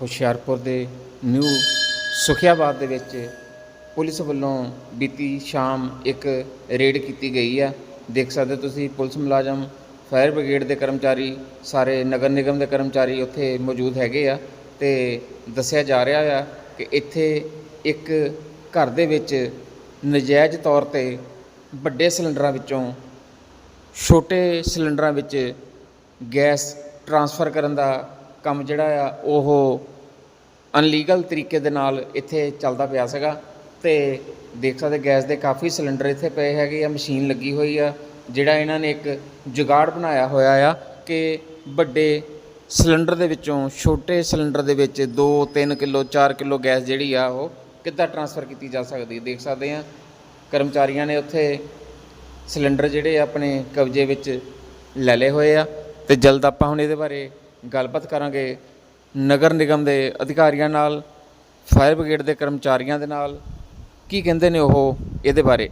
ਹੁਸ਼ਿਆਰਪੁਰ ਦੇ ਨਿਊ ਸੁਖਿਆਬਾਦ ਦੇ ਵਿੱਚ ਪੁਲਿਸ ਵੱਲੋਂ ਬੀਤੀ ਸ਼ਾਮ ਇੱਕ ਰੇਡ ਕੀਤੀ ਗਈ ਆ। ਦੇਖ ਸਕਦੇ ਹੋ ਤੁਸੀਂ, ਪੁਲਿਸ ਮੁਲਾਜ਼ਮ, ਫਾਇਰ ਬ੍ਰਿਗੇਡ ਦੇ ਕਰਮਚਾਰੀ, ਸਾਰੇ ਨਗਰ ਨਿਗਮ ਦੇ ਕਰਮਚਾਰੀ ਉੱਥੇ ਮੌਜੂਦ ਹੈਗੇ ਆ ਤੇ ਦੱਸਿਆ ਜਾ ਰਿਹਾ ਆ ਕਿ ਇੱਥੇ ਇੱਕ ਘਰ ਦੇ ਵਿੱਚ ਨਜਾਇਜ਼ ਤੌਰ ਤੇ ਵੱਡੇ ਸਿਲੰਡਰਾਂ ਵਿੱਚੋਂ, ਛੋਟੇ ਸਿਲੰਡਰਾਂ ਵਿੱਚ ਗੈਸ ਟਰਾਂਸਫਰ ਕਰਨ ਦਾ ਕੰਮ ਜਿਹੜਾ ਆ, ਉਹ ਅਨਲੀਗਲ ਤਰੀਕੇ ਦੇ ਨਾਲ ਇੱਥੇ ਚੱਲਦਾ ਪਿਆ ਸੀਗਾ ਤੇ ਦੇਖ ਸਕਦੇ ਗੈਸ ਦੇ ਕਾਫੀ ਸਿਲੰਡਰ ਇੱਥੇ ਪਏ ਹੈਗੇ ਆ, ਮਸ਼ੀਨ ਲੱਗੀ ਹੋਈ ਆ, ਜਿਹੜਾ ਇਹਨਾਂ ਨੇ ਇੱਕ ਜੁਗਾੜ ਬਣਾਇਆ ਹੋਇਆ ਆ ਕਿ ਵੱਡੇ ਸਿਲੰਡਰ ਦੇ ਵਿੱਚੋਂ, ਛੋਟੇ ਸਿਲੰਡਰ ਦੇ ਵਿੱਚ 2 3 ਕਿਲੋ 4 ਕਿਲੋ ਗੈਸ ਜਿਹੜੀ ਆ, ਉਹ ਕਿੱਦਾਂ ਟਰਾਂਸਫਰ ਕੀਤੀ ਜਾ ਸਕਦੀ ਦੇਖ ਸਕਦੇ ਆ ਕਰਮਚਾਰੀਆਂ ਨੇ ਉੱਥੇ ਸਿਲੰਡਰ ਜਿਹੜੇ ਆਪਣੇ ਕਬਜ਼ੇ ਵਿੱਚ ਲੈ ਲਏ ਹੋਏ ਆ ਤੇ ਜਲਦ ਆਪਾਂ ਹੁਣ ਇਹਦੇ ਬਾਰੇ ਗੱਲਬਾਤ ਕਰਾਂਗੇ ਨਗਰ ਨਿਗਮ ਦੇ ਅਧਿਕਾਰੀਆਂ ਨਾਲ, ਫਾਇਰ ਬ੍ਰਿਗੇਡ ਦੇ ਕਰਮਚਾਰੀਆਂ ਦੇ ਨਾਲ। ਕੀ ਕਹਿੰਦੇ ਨੇ ਉਹ ਇਹਦੇ ਬਾਰੇ?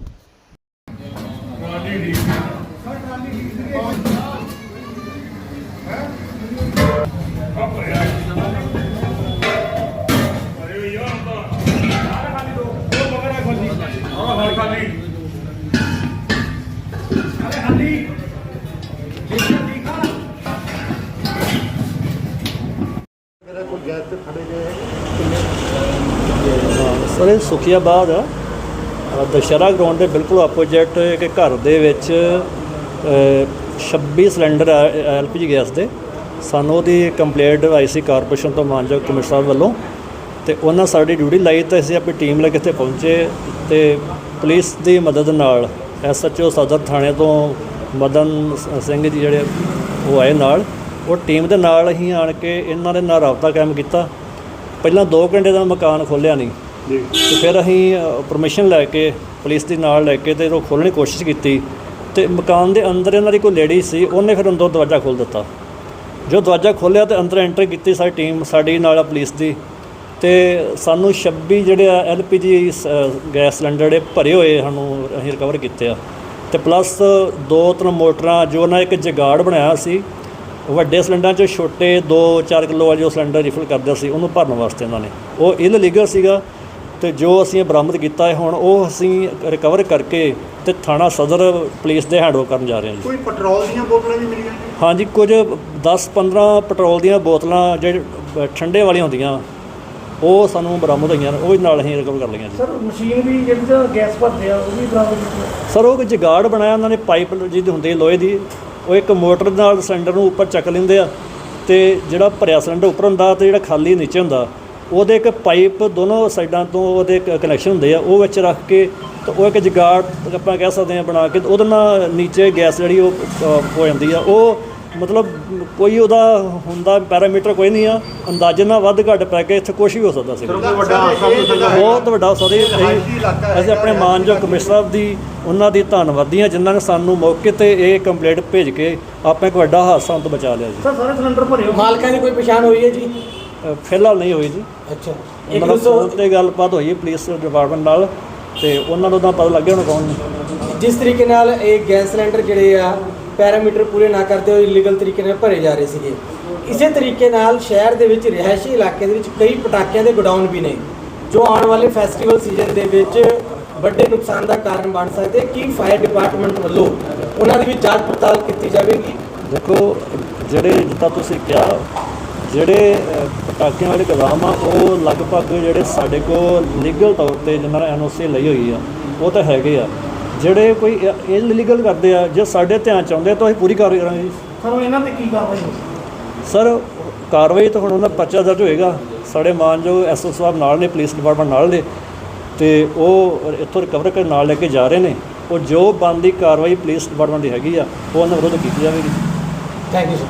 ਮੇਰਾ ਕੋਈ ਗੈਸ ਤੇ ਫੜੇ ਗਏ ਸਰ ਇਹ ਸੁਖੀਆਬਾਦ ਆ। ਅ, ਦੁਸਹਿਰਾ ਗਰਾਊਂਡ ਦੇ ਬਿਲਕੁਲ ਆਪੋਜ਼ਿਟ ਇੱਕ ਘਰ ਦੇ ਵਿੱਚ ਅ, 26 ਸਿਲੰਡਰ ਐਲਪੀਜੀ ਗੈਸ ਦੇ। ਸਾਨੂੰ ਉਹਦੀ ਕੰਪਲੇਂਟ ਆਈ ਸੀ ਕਾਰਪੋਰੇਸ਼ਨ ਤੋਂ ਮਾਨਯੋਗ ਕਮਿਸ਼ਨਰ ਸਾਹਿਬ ਵੱਲੋਂ ਤੇ ਉਹਨਾਂ ਸਾਡੀ ਡਿਊਟੀ ਲਾਈ ਤੇ ਅਸੀਂ ਆਪਣੀ ਟੀਮ ਲੈ ਕੇ ਇੱਥੇ ਪਹੁੰਚੇ ਤੇ ਪੁਲਿਸ ਦੀ ਮਦਦ ਨਾਲ ਐਸਐਚਓ ਸਦਰ ਥਾਣੇ ਤੋਂ ਮਦਨ ਸਿੰਘ ਜੀ ਜਿਹੜੇ ਉਹ ਆਏ ਨਾਲ। ਉਹ ਟੀਮ ਦੇ ਨਾਲ ਹੀ ਆਣ ਕੇ ਇਹਨਾਂ ਦੇ ਨਾਲ ਰਾਬਤਾ ਕਾਇਮ ਕੀਤਾ। ਪਹਿਲਾਂ 2 ਘੰਟੇ ਦਾ ਮਕਾਨ ਖੋਲ੍ਹਿਆ ਨਹੀਂ। ਜੀ। ਤੇ ਫਿਰ ਅਸੀਂ ਪਰਮਿਸ਼ਨ ਲੈ ਕੇ, ਪੁਲਿਸ ਦੀ ਨਾਲ ਲੈ ਕੇ ਤੇ ਉਹ ਖੋਲ੍ਹਣ ਦੀ ਕੋਸ਼ਿਸ਼ ਕੀਤੀ। ਤੇ ਮਕਾਨ ਦੇ ਅੰਦਰ ਇਹਨਾਂ ਦੀ ਕੋਈ ਲੇਡੀ ਸੀ, ਉਹਨੇ ਫਿਰ ਅੰਦਰੋਂ ਦਰਵਾਜ਼ਾ ਖੋਲ੍ਹ ਦਿੱਤਾ। ਜੋ ਦਰਵਾਜ਼ਾ ਖੋਲ੍ਹਿਆ ਤੇ ਅੰਦਰ ਐਂਟਰ ਕੀਤੀ ਸਾਡੀ ਟੀਮ ਸਾਡੀ ਨਾਲ ਪੁਲਿਸ ਦੀ। ਤੇ ਸਾਨੂੰ 26 ਜਿਹੜੇ ਆ ਐਲਪੀਜੀ ਗੈਸ ਸਿਲੰਡਰ ਜਿਹੜੇ ਭਰੇ ਹੋਏ ਸਾਨੂੰ ਅਸੀਂ ਰਿਕਵਰ ਕੀਤੇ ਆ। ਤੇ ਪਲੱਸ ਦੋ ਤਿੰਨ ਮੋਟਰਾਂ, ਜੋ ਉਹਨਾਂ ਇੱਕ ਜਗਾੜ ਬਣਾਇਆ ਸੀ, ਵੱਡੇ ਸਿਲੰਡਰਾਂ 'ਚ ਛੋਟੇ 2-4 ਕਿਲੋ ਵਾਲੇ ਜੋ ਸਿਲੰਡਰ ਰਿਫਿਲ ਕਰਦੇ ਸੀ, ਉਹਨੂੰ ਭਰਨ ਵਾਸਤੇ ਇਹਨਾਂ ਨੇ। ਉਹ ਇਨਲੀਗਲ ਸੀਗਾ ਤੇ ਜੋ ਅਸੀਂ ਬਰਾਮਦ ਕੀਤਾ ਹੈ ਹੁਣ ਉਹ ਅਸੀਂ ਰਿਕਵਰ ਕਰਕੇ ਤੇ ਥਾਣਾ ਸਦਰ ਪੁਲਿਸ ਦੇ ਹੈਂਡਓਵਰ ਕਰਨ ਜਾ ਰਹੇ ਹਾਂ ਜੀ। ਕੋਈ ਪੈਟਰੋਲ ਦੀਆਂ ਬੋਤਲਾਂ ਵੀ ਮਿਲੀਆਂ ਜੀ? ਹਾਂਜੀ ਕੁਝ 10-15 ਪੈਟਰੋਲ ਦੀਆਂ ਬੋਤਲਾਂ ਜਿਹੜੇ ਠੰਡੇ ਵਾਲੀਆਂ ਹੁੰਦੀਆਂ ਉਹ ਸਾਨੂੰ ਬਰਾਮਦ ਹੋਈਆਂ ਨੇ ਉਹ ਵੀ ਨਾਲ ਅਸੀਂ ਰਿਕਵਰ ਕਰ ਲਈਆਂ ਜੀ। ਸਰ ਮਸ਼ੀਨ ਵੀ ਜਿਹੜੀ ਗੈਸ ਭਰਦੇ ਆ ਉਹ ਵੀ ਬਰਾਬਰ ਕੀਤੀ। ਸਰ ਉਹ ਜਗਾੜ ਬਣਾਇਆ ਉਹਨਾਂ ਨੇ ਪਾਈਪ ਜਿਹਦੀ ਹੁੰਦੀ ਲੋਹੇ ਦੀ ਉਹ ਇੱਕ ਮੋਟਰ ਨਾਲ ਸਿਲੰਡਰ ਨੂੰ ਉੱਪਰ ਚੱਕ ਲੈਂਦੇ ਆ ਤੇ ਜਿਹੜਾ ਭਰਿਆ ਸਿਲੰਡਰ ਉੱਪਰ ਹੁੰਦਾ ਤੇ ਜਿਹੜਾ ਖਾਲੀ ਨੀਚੇ ਹੁੰਦਾ ਉਹਦੇ ਇੱਕ ਪਾਈਪ ਦੋਨੋਂ ਸਾਈਡਾਂ ਤੋਂ ਉਹਦੇ ਕਨੈਕਸ਼ਨ ਹੁੰਦੇ ਆ ਉਹ ਵਿੱਚ ਰੱਖ ਕੇ ਤੇ ਉਹ ਇੱਕ ਜਗਾੜ ਆਪਾਂ ਕਹਿ ਸਕਦੇ ਆ ਬਣਾ ਕੇ ਉਹਦੇ ਨਾਲ ਨੀਚੇ ਗੈਸ ਜਿਹੜੀ ਉਹ ਹੋ ਜਾਂਦੀ ਆ। ਉਹ ਮਤਲਬ ਕੋਈ ਉਹਦਾ ਹੁੰਦਾ ਪੈਰਾਮੀਟਰ ਕੋਈ ਨਹੀਂ ਆ ਅੰਦਾਜ਼ੇ ਨਾਲ ਵੱਧ ਘੱਟ ਪੈ ਕੇ ਇੱਥੇ ਕੁਝ ਵੀ ਹੋ ਸਕਦਾ ਸੀ। ਬਹੁਤ ਵੱਡਾ ਸੌਦੇ ਰਿਹਾਇਸ਼ੀ ਇਲਾਕਾ ਅਸੀਂ ਆਪਣੇ। ਮਾਨਯੋਗ ਕਮਿਸ਼ਨਰ ਸਾਹਿਬ ਦੀ ਉਹਨਾਂ ਦੀ ਧੰਨਵਾਦੀ ਹਾਂ ਜਿਨ੍ਹਾਂ ਨੇ ਸਾਨੂੰ ਮੌਕੇ ਤੇ ਇਹ ਕੰਪਲੇਂਟ ਭੇਜ ਕੇ ਆਪਾਂ ਇੱਕ ਵੱਡਾ ਹਾਦਸਾ ਤੋਂ ਬਚਾ ਲਿਆ ਜੀ। ਸਰ ਸਾਰੇ ਸਿਲੰਡਰ ਭਰੇ ਹੋ ਮਾਲਕਾਂ ਦੀ ਕੋਈ ਪਛਾਣ ਹੋਈ ਹੈ ਜੀ? ਫਿਲਹਾਲ ਨਹੀਂ ਹੋਈ ਜੀ। ਅੱਛਾ। ਮਤਲਬ ਦੱਸੋ ਫੋਨ ਤੇ ਗੱਲਬਾਤ ਹੋਈ ਹੈ ਪੁਲਿਸ ਡਿਪਾਰਟਮੈਂਟ ਨਾਲ ਤੇ ਉਹਨਾਂ ਨੂੰ ਤਾਂ ਪਤਾ ਲੱਗਿਆ ਹੁਣ ਕੌਣ ਨੇ। ਜਿਸ ਤਰੀਕੇ ਨਾਲ ਇਹ ਗੈਸ ਸਿਲੰਡਰ ਜਿਹੜੇ ਆ ਪੈਰਾਮੀਟਰ ਪੂਰੇ ਨਾ ਕਰਦੇ ਹੋਏ ਇਲੀਗਲ ਤਰੀਕੇ ਨਾਲ ਭਰੇ ਜਾ ਰਹੇ ਸੀਗੇ। ਇਸੇ ਤਰੀਕੇ ਨਾਲ ਸ਼ਹਿਰ ਦੇ ਵਿੱਚ ਰਿਹਾਇਸ਼ੀ ਇਲਾਕੇ ਦੇ ਵਿੱਚ ਕਈ ਪਟਾਕਿਆਂ ਦੇ ਗੋਡਾਊਨ ਵੀ ਨੇ ਜੋ ਆਉਣ ਵਾਲੇ ਫੈਸਟੀਵਲ ਸੀਜ਼ਨ ਦੇ ਵਿੱਚ ਵੱਡੇ ਨੁਕਸਾਨ ਦਾ ਕਾਰਨ ਬਣ ਸਕਦੇ। ਕੀ ਫਾਇਰ ਡਿਪਾਰਟਮੈਂਟ ਵੱਲੋਂ ਉਹਨਾਂ ਦੀ ਵੀ ਜਾਂਚ ਪੜਤਾਲ ਕੀਤੀ ਜਾਵੇਗੀ? ਦੇਖੋ ਜਿਹੜੇ ਜਿੱਦਾਂ ਤੁਸੀਂ ਕਿਹਾ ਜਿਹੜੇ ਪਟਾਕਿਆਂ ਵਾਲੇ ਗੋਦਾਮ ਆ ਉਹ ਲਗਭਗ ਜਿਹੜੇ ਸਾਡੇ ਕੋਲ ਲੀਗਲ ਤੌਰ ਤੇ ਜਿਨ੍ਹਾਂ ਨੇ ਐਨਓਸੀ ਲਈ ਹੋਈ ਆ ਉਹ ਤਾਂ ਹੈਗੇ ਆ। ਜਿਹੜੇ ਕੋਈ ਇਲੀਗਲ ਕਰਦੇ ਆ ਜੇ ਸਾਡੇ ਧਿਆਨ ਚ ਆਉਂਦੇ ਤਾਂ ਅਸੀਂ ਪੂਰੀ ਕਾਰਵਾਈ ਕਰਾਂਗੇ ਜੀ। ਸਰ ਇਹਨਾਂ ਤੇ ਕੀ ਕਾਰਵਾਈ ਹੋ ਸਰ ਕਾਰਵਾਈ ਤਾਂ ਹੁਣ ਉਹਨਾਂ ਦਾ ਪਰਚਾ ਦਰਜ ਹੋਏਗਾ। ਸਾਡੇ ਮਾਨਯੋਗ ਐਸਓ ਸਾਹਿਬ ਨਾਲ ਨੇ ਪੁਲਿਸ ਡਿਪਾਰਟਮੈਂਟ ਨਾਲ ਨੇ। ਤੇ ਉਹ ਇੱਥੋਂ ਰਿਕਵਰ ਕਰਨ ਨਾਲ ਲੈ ਕੇ ਜਾ ਰਹੇ ਨੇ। ਉਹ ਜੋ ਬਣਦੀ ਕਾਰਵਾਈ ਪੁਲਿਸ ਡਿਪਾਰਟਮੈਂਟ ਦੀ ਹੈਗੀ ਆ ਉਹ ਉਹਨਾਂ ਵਿਰੁੱਧ ਕੀਤੀ ਜਾਵੇਗੀ। Thank you sir